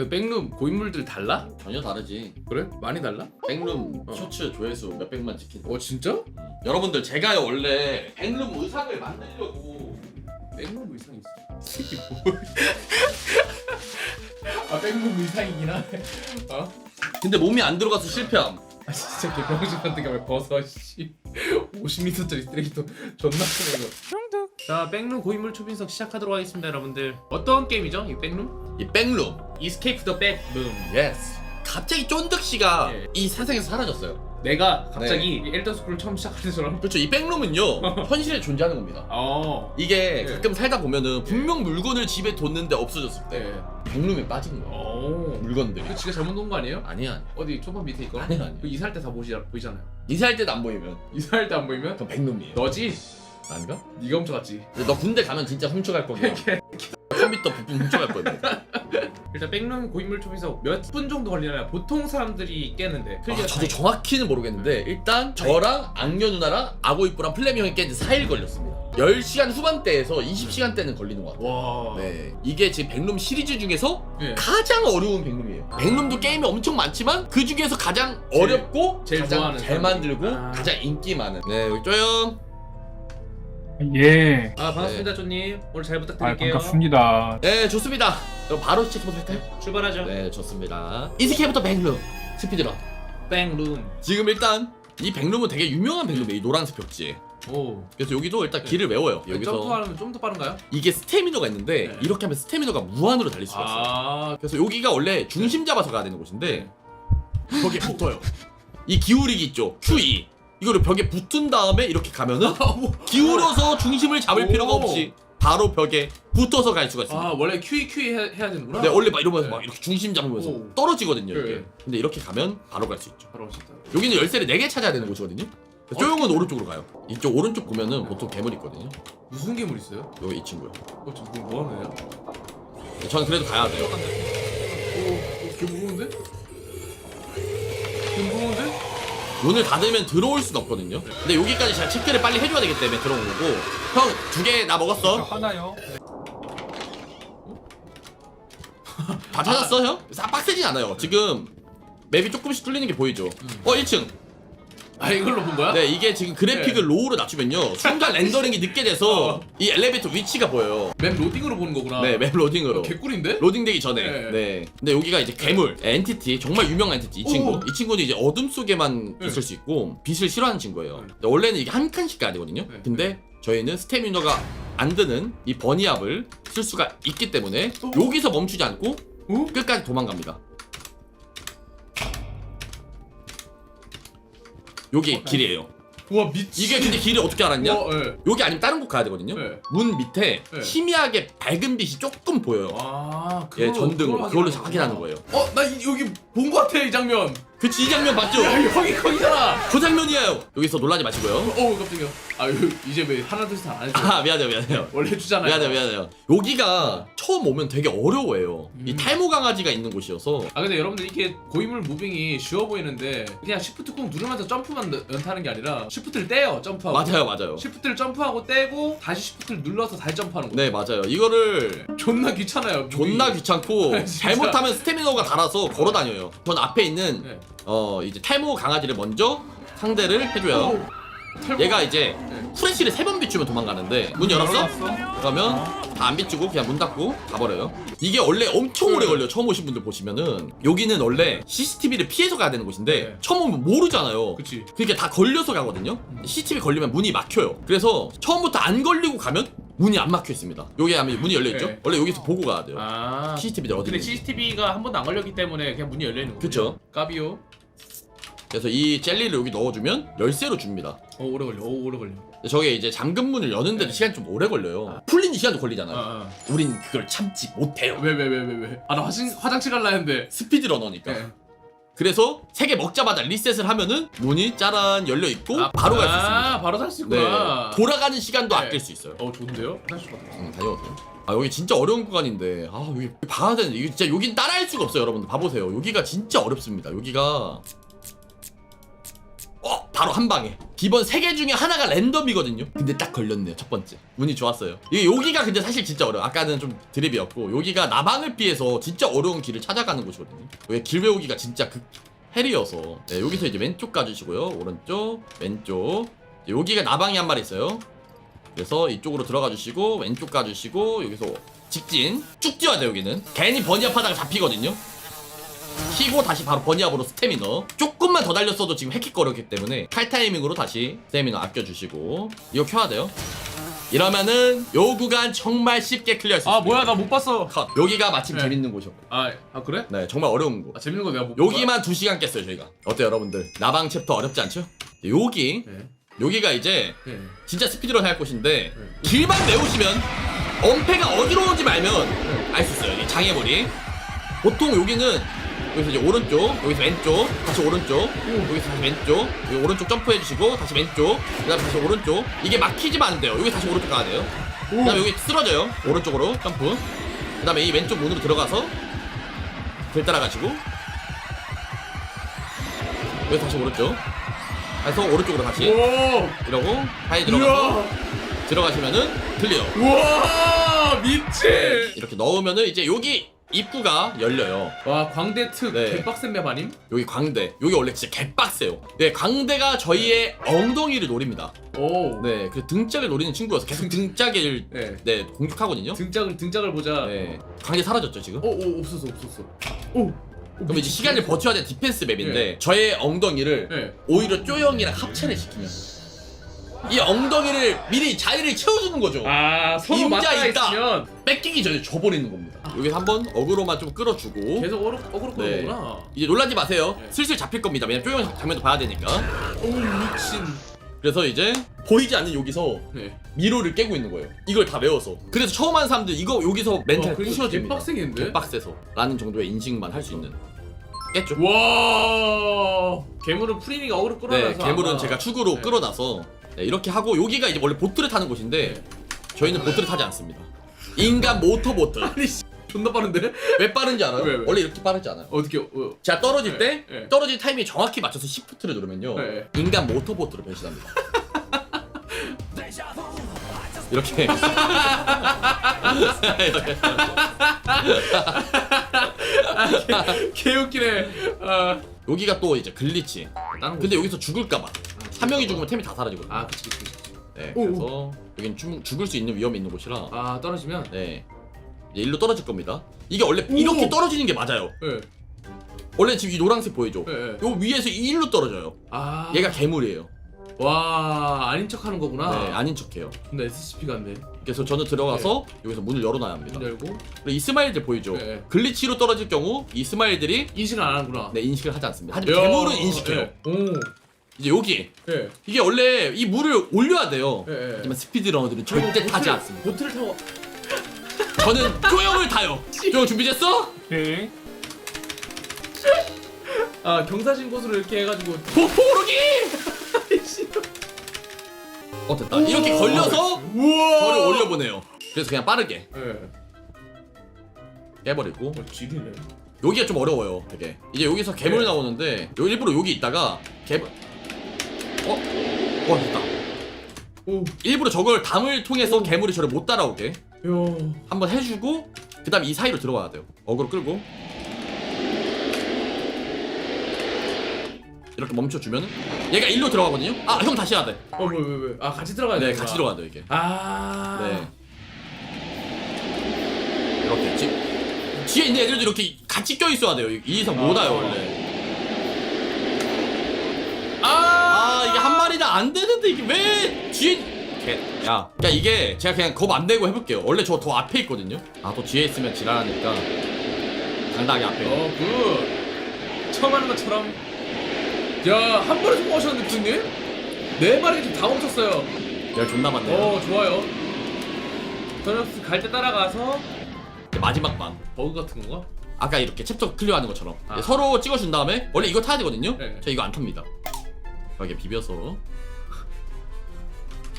그 백룸 고인물들 달라? 전혀 다르지. 그래? 많이 달라? 백룸 어. 쇼츠 조회수 몇백만 찍힌. 어 진짜? 여러분들 제가요 원래 백룸 의상을 만들려고 백룸 의상 있어. 새끼 뭐? 아 백룸 의상이긴 하네. 어? 근데 몸이 안 들어가서 실패함. 아 진짜 개병신 같은 게왜 벗어 씨 50m짜리 쓰레기통 존나 크네 이거 자 백룸 고인물 초빙석 시작하도록 하겠습니다 여러분들 어떤 게임이죠 이 백룸? 이 백룸. 이스케이프 더 백룸 예스. 갑자기 쫀득 씨가 예. 이 세상에서 사라졌어요. 내가 갑자기 엘더 스크롤 처음 시작할 때처럼 그렇죠. 이 백룸은요 현실에 존재하는 겁니다. 어 이게 예. 가끔 살다 보면은 분명 물건을 집에 뒀는데 없어졌을 때 네. 백룸에 빠지는 거야. 어 물건들이. 이거 지가 잘못 놓은 거 아니에요? 아니야. 어디 초반 밑에 있거나? 아니야, 아니야. 그 이사할 때 다 보시, 보이잖아요 이사할 때도 안 보이면 이사할 때 안 보이면 그건 백룸이에요. 너지? 아닌가? 네가 훔쳐갔지 근데 너 군대 가면 진짜 훔쳐갈 거야. 컴퓨터 부품 훔쳐갈 거야. 일단 백룸 고인물 초빙석 몇 분 정도 걸리나요? 보통 사람들이 깨는데 클리어 아, 저도 타임. 정확히는 모르겠는데 일단 저랑 악녀 누나랑 아고이프랑 플레미 형이 깬지 4일 걸렸습니다 10시간 후반대에서 20시간 대는 걸리는 것 같아요 와 네, 이게 지금 백룸 시리즈 중에서 예. 가장 어려운 백룸이에요 백룸도 게임이 엄청 많지만 그 중에서 가장 제일- 어렵고 제일 가장 좋아하는 잘 사람. 만들고 아. 가장 인기 많은 네 여기 쪼영 예. 아 반갑습니다 조님 오늘 잘 아, 부탁드릴게요 반갑습니다. 네 좋습니다 그럼 바로 시작해보도록 할까요? 출발하죠 네 좋습니다 이스케이부터 백룸 스피드런 백룸 지금 일단 이 백룸은 되게 유명한 백룸이에요 이 노란색 벽지 오 그래서 여기도 일단 길을 외워요 여기서 점프하면 좀 더 빠른가요? 이게 스태미너가 있는데 네. 이렇게 하면 스태미너가 무한으로 달릴 수가 있어요. 아 그래서 여기가 원래 중심 잡아서 가야 되는 곳인데 벽에 붙어요. 이 기울이기 있죠. Q2. 이거를 벽에 붙은 다음에 이렇게 가면은 기울어서 중심을 잡을 오. 필요가 없이 바로 벽에 붙어서 갈 수가 있습니다. 아 원래 QE QE 해야, 해야 되는구나 근데 원래 막 이러면서 네. 막 이렇게 중심 잡으면서 오. 떨어지거든요. 이렇게. 네. 근데 이렇게 가면 바로 갈 수 있죠. 바로 오셨다 여기는 열쇠를 4개 찾아야 되는 곳이거든요. 조용은 오른쪽으로 가요. 이쪽 오른쪽 보면은 보통 괴물 있거든요. 무슨 괴물 있어요? 여기 이 친구요. 어 지금 뭐 하는 애야? 저는 그래도 가야 돼요. 오, 개 무거운데? 문을 닫으면 들어올 수가 없거든요. 근데 여기까지 제가 체크를 빨리 해줘야 되기 때문에 들어온 거고. 형, 두 개나저 먹었어. 하나요? 다 찾았어, 형? 싹 빡세진 않아요. 지금 맵이 조금씩 뚫리는 게 보이죠? 어, 1층. 아 이걸로 본 거야? 네, 이게 지금 그래픽을 로우로 낮추면요. 순간 렌더링이 늦게 돼서 어. 이 엘리베이터 위치가 보여요. 맵 로딩으로 보는 거구나 네, 맵 로딩으로. 어, 개꿀인데? 로딩되기 전에. 네. 네. 근데 여기가 이제 괴물, 엔티티, 정말 유명한 엔티티, 이 친구. 오. 이 친구는 이제 어둠 속에만 네. 있을 수 있고, 빛을 싫어하는 친구예요. 네. 근데 원래는 이게 한 칸씩 가야 되거든요. 네. 근데 저희는 스태미너가 안 드는 이 버니압을 쓸 수가 있기 때문에 오. 여기서 멈추지 않고 어? 끝까지 도망갑니다. 요게 길이에요. 와 미치 이게 근데 길이 어떻게 알았냐? 와, 예. 여기 아니면 다른 곳 가야 되거든요. 네. 문 밑에 네. 희미하게 밝은 빛이 조금 보여요. 아 예, 전등으로 그걸로. 확인하는 거예요. 어나 여기 본 거 같아 이 장면 그치 이 장면 봤죠? 야 거기 거기잖아 그 장면이에요. 여기서 놀라지 마시고요. 어우 깜짝이야 아 이거 이제 왜 하나 둘 셋 안 해줘 아 미안해요 미안해요. 원래 해주잖아요 미안해요 미안해요. 여기가 처음 오면 되게 어려워요. 이 음. 탈모 강아지가 있는 곳이어서 아 근데 여러분들 이렇게 고인물 무빙이 쉬워 보이는데 그냥 시프트 꾹 누르면서 점프만 연- 연타는 게 아니라 시프트를 떼요 점프하고 맞아요 맞아요. 시프트를 점프하고 떼고 다시 시프트를 눌러서 다시 점프하는 거 네 맞아요. 이거를 존나 귀찮아요 무빙이. 존나 귀찮고 진짜. 잘못하면 스태미너가 달아서 걸어 다녀요. 전 앞에 있는 네. 어 이제 탈모 강아지를 먼저 상대를 해줘요. 얘가 이제 네. 후레쉬를 세 번 비추면 도망가는데 문 열었어? 열어놨어? 그러면 다 안 비추고 그냥 문 닫고 가버려요. 이게 원래 엄청 오래 네. 걸려. 요 처음 오신 분들 보시면은 여기는 원래 CCTV를 피해서 가야 되는 곳인데 네. 처음 오면 모르잖아요. 그치 그러니까 다 걸려서 가거든요. CCTV 걸리면 문이 막혀요. 그래서 처음부터 안 걸리고 가면 문이 안 막혀 있습니다. 여기 하면 문이 열려 있죠. 네. 원래 여기서 보고 가야 돼요. 아 CCTV들 어디 근데 있는지. CCTV가 한 번도 안 걸렸기 때문에 그냥 문이 열려 있는 거죠 그쵸. 까비요 그래서 이 젤리를 여기 넣어주면 열쇠로 줍니다. 어 오래 걸려 오 오래 걸려 근데 저게 이제 잠금 문을 여는데도 네. 시간이 좀 오래 걸려요. 풀리는 시간도 걸리잖아요. 아 아 우린 그걸 참지 못해요. 왜 왜 왜 왜 왜 아 나 화장 화장실 갈라 했는데 스피드러너니까. 네. 그래서 세 개 먹자마자 리셋을 하면은 문이 짜란 열려 있고 바로 갈 수 있습니다. 아 바로 살수 네. 있구나 돌아가는 시간도 네. 아낄 수 있어요. 어 좋은데요 화장실 갔다 음, 다녀오세요. 아 여기 진짜 어려운 구간인데 아 여기 봐야 되는데 이거 진짜 여긴 따라할 수가 없어요 여러분들 봐보세요 여기가 진짜 어렵습니다 여기가 어 바로 한 방에. 기본 3개 중에 하나가 랜덤이거든요. 근데 딱 걸렸네요 첫 번째. 운이 좋았어요. 이게 여기가 근데 사실 진짜 어려워. 아까는 좀 드립이었고 여기가 나방을 피해서 진짜 어려운 길을 찾아가는 곳이거든요. 여기 길 외우기가 진짜 극 헬이어서. 네, 여기서 이제 왼쪽 가주시고요. 오른쪽 왼쪽. 여기가 나방이 한 마리 있어요. 그래서 이쪽으로 들어가 주시고 왼쪽 가주시고 여기서 직진. 쭉 뛰어야 돼요 여기는. 괜히 버니압 하다가 잡히거든요 키고 다시 바로 버니압으로 스태미너 조금만 더 달렸어도 지금 헥헥거렸기 때문에 칼 타이밍으로 다시 스태미너 아껴주시고 이거 켜야 돼요 이러면은 요 구간 정말 쉽게 클리어할 수 있어요 아 뭐야 나 못 봤어. 컷 여기가 마침 네. 재밌는 곳이었고 아, 아 그래? 네 정말 어려운 곳 아 재밌는 거 내가 못? 여기만 2시간 깼어요 저희가 어때요 여러분들 나방 챕터 어렵지 않죠? 여기 네. 여기가 이제 네. 진짜 스피드런 할 곳인데 네. 길만 외우시면 엄폐가 어디로 오는지 말면 알 수 있어요 이 장애물이 보통 여기는 여기서 이제 오른쪽 여기서 왼쪽 다시 오른쪽 여기서 다시 왼쪽 여기 오른쪽 점프해 주시고 다시 왼쪽 그 다음에 다시 오른쪽. 이게 막히지만 안 돼요. 여기 다시 오른쪽 가야 돼요. 그 다음에 여기 쓰러져요. 오른쪽으로 점프. 그 다음에 이 왼쪽 문으로 들어가서 길 따라가시고 여기 다시 오른쪽. 그래서 오른쪽으로 다시 오. 이러고 하이 들어가서. 들어가시면은 클리어 우와 미친. 이렇게 넣으면은 이제 여기 입구가 열려요 와 광대 특 네. 개빡센 맵 아님? 여기 광대 여기 원래 진짜 개빡세요 네 광대가 저희의 엉덩이를 노립니다 오. 네그 등짝을 노리는 친구여서 계속 등짝을 네. 네 공격하거든요 등짝을 등짝을 보자. 네 광대 사라졌죠 지금 오, 오 없었어 없었어. 오. 그럼 이제 시간을 버텨야 되는 디펜스 맵인데 네. 저의 엉덩이를 네. 오히려 쪼영이랑 합체를 시키면 이 엉덩이를 미리 자리를 채워주는 거죠 아 서로 임자 맞닿아 있다. 있으면 뺏기기 전에 줘버리는 겁니다 여기서 한번 어그로만 좀 끌어주고 계속 어그로 어그로 네. 이제 놀라지 마세요. 네. 슬슬 잡힐 겁니다. 왜냐면 쪼영 장면도 봐야 되니까. 오 미친. 그래서 이제 보이지 않는 여기서 네. 미로를 깨고 있는 거예요. 이걸 다 외워서. 그래서 처음 하는 사람들 이거 여기서 멘탈 어, 그거 부서집니다. 개빡세겠는데? 개빡세서. 라는 정도의 인식만 할 수 있는. 깼죠? 와 괴물은 프리미가 어그로 끌어내서 네, 괴물은 아마- 제가 축으로 네. 끌어놔서 네, 이렇게 하고 여기가 이제 원래 보트를 타는 곳인데 네. 저희는 보트를 타지 않습니다. 인간 모터 보트. 아니 씨 존나 빠른데? 왜 빠른지 알아요? 왜, 왜? 원래 이렇게 빠르지 않아요. 어떻게 어, 제가 떨어질 네, 때 네. 떨어질 타이밍에 정확히 맞춰서 시프트를 누르면요 네. 인간 모터 보트로 변신합니다. 이렇게 개웃기네. 아, 여기가 또 이제 글리치. 다른 근데 여기서 죽을까봐 한 명이 죽으면 템이 다 사라지거든요. 아 그치 그치. 그치. 네, 오, 그래서 여긴 죽, 죽을 수 있는 위험이 있는 곳이라 아 떨어지면. 네 이제 일로 떨어질 겁니다. 이게 원래 오! 이렇게 떨어지는 게 맞아요. 네. 원래 지금 이 노란색 보이죠? 네. 네. 요 위에서 이 일로 떨어져요. 아. 얘가 괴물이에요. 와 아닌 척하는 거구나. 네, 아닌 척해요. 근데 SCP 같네. 그래서 저는 들어가서 여기서 문을 열어놔야 합니다. 문 열고 그리고 이 스마일들 보이죠? 네. 글리치로 떨어질 경우 이 스마일들이 인식을 안 하는구나. 네, 인식을 하지 않습니다. 하지만 야, 괴물은 인식해요. 네. 오. 이제 여기 네. 이게 원래 이 물을 올려야 돼요. 네. 네. 하지만 스피드러너들은 절대 타지 보트를- 않습니다. 보트를 타고. 저는 쪼영을 타요. 쪼영 준비됐어? 네. 아 경사진 곳으로 이렇게 해가지고 포포르기! 어 됐다. 이렇게 걸려서. 저를 올려보내요. 그래서 그냥 빠르게 네. 깨버리고 어 지리네. 여기가 좀 어려워요. 되게 이제 여기서 괴물 네. 나오는데 요 일부러 여기 있다가 괴물 어? 와 됐다. 오. 일부러 저걸 담을 통해서 괴물이 저를 못 따라오게 야. 한번 해주고 그 다음에 이 사이로 들어가야 돼요 어그로 끌고 이렇게 멈춰주면 얘가 일로 들어가거든요 아 형 다시 해야 돼네 어 왜 왜 왜? 아 같이 들어가야 돼. 같이 들어가야 돼 이게 아. 네 이렇게 지, 뒤에 있는 애들도 이렇게 같이 껴있어야 돼요 이 이상 못 와요 원래 아. 아 이게 한 마리나 안 되는데 이게 왜 뒤에 개- 야, 야 이게 제가 그냥 겁 안 내고 해볼게요. 원래 저 더 앞에 있거든요. 아 또 뒤에 있으면 지랄하니까 당당하게 앞에. 어 굿. 처음 하는 것처럼. 야 한 번에 성공하셨는데 부님? 네 마리 지금 다 멈췄어요. 열 존나 많네요. 어 좋아요. 저녁 갈때 따라가서 마지막 방. 버그 같은 건가? 아까 이렇게 챕터 클리어하는 것처럼 아. 서로 찍어준 다음에 원래 이거 타야 되거든요. 네. 저 이거 안 탑니다. 여기 비벼서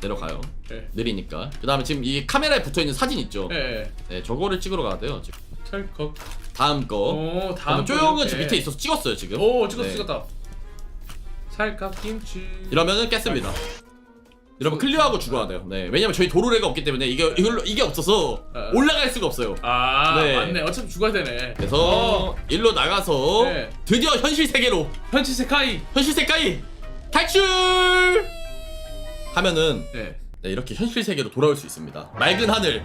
내려가요. 네. 느리니까. 그 다음에 지금 이 카메라에 붙어 있는 사진 있죠. 예. 네, 저거를 찍으러 가야 돼요. 지금. 찰칵 김치 이러면은 깼습니다. 여러분 클리어하고 죽어야 돼요. 네, 왜냐면 저희 도로래가 없기 때문에 이게 이걸로 이게 없어서 어. 올라갈 수가 없어요. 아 네. 맞네 어차피 죽어야 되네 그래서 어, 일로 나가서 네. 드디어 현실 세계로 현치 세카이 현실 세계에 탈출 하면은 네 네, 이렇게 현실 세계로 돌아올 수 있습니다. 맑은 하늘,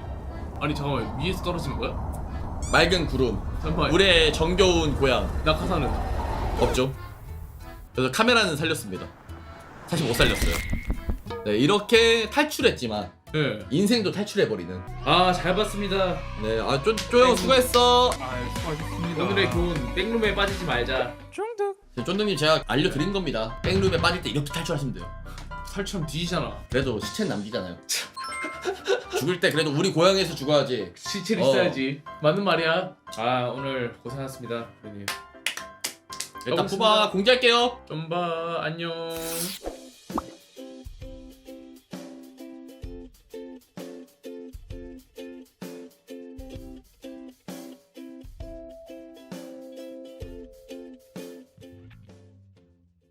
아니 잠깐만 위에서 떨어지는 거야? 맑은 구름, 잠깐만 물의 정겨운 고향 낙하산은 없죠. 그래서 카메라는 살렸습니다. 사실 못 살렸어요. 네, 이렇게 탈출했지만 네. 인생도 탈출해 버리는. 아잘 봤습니다 네, 아, 쪼, 쪼영 수고했어. 아 수고하셨습니다. 오늘의 교훈 백룸에 빠지지 말자 네, 쫀득님 제가 알려드린 겁니다. 백룸에 빠질 때 이렇게 탈출하시면 돼요. 설치하면 뒤지잖아 그래도 시체 남기잖아요. 죽을 때 그래도 우리 고향에서 죽어야지. 시체를 어. 있어야지 맞는 말이야 아 오늘 고생하셨습니다 그러니 일단. 뽑아 공지할게요. 좀봐 안녕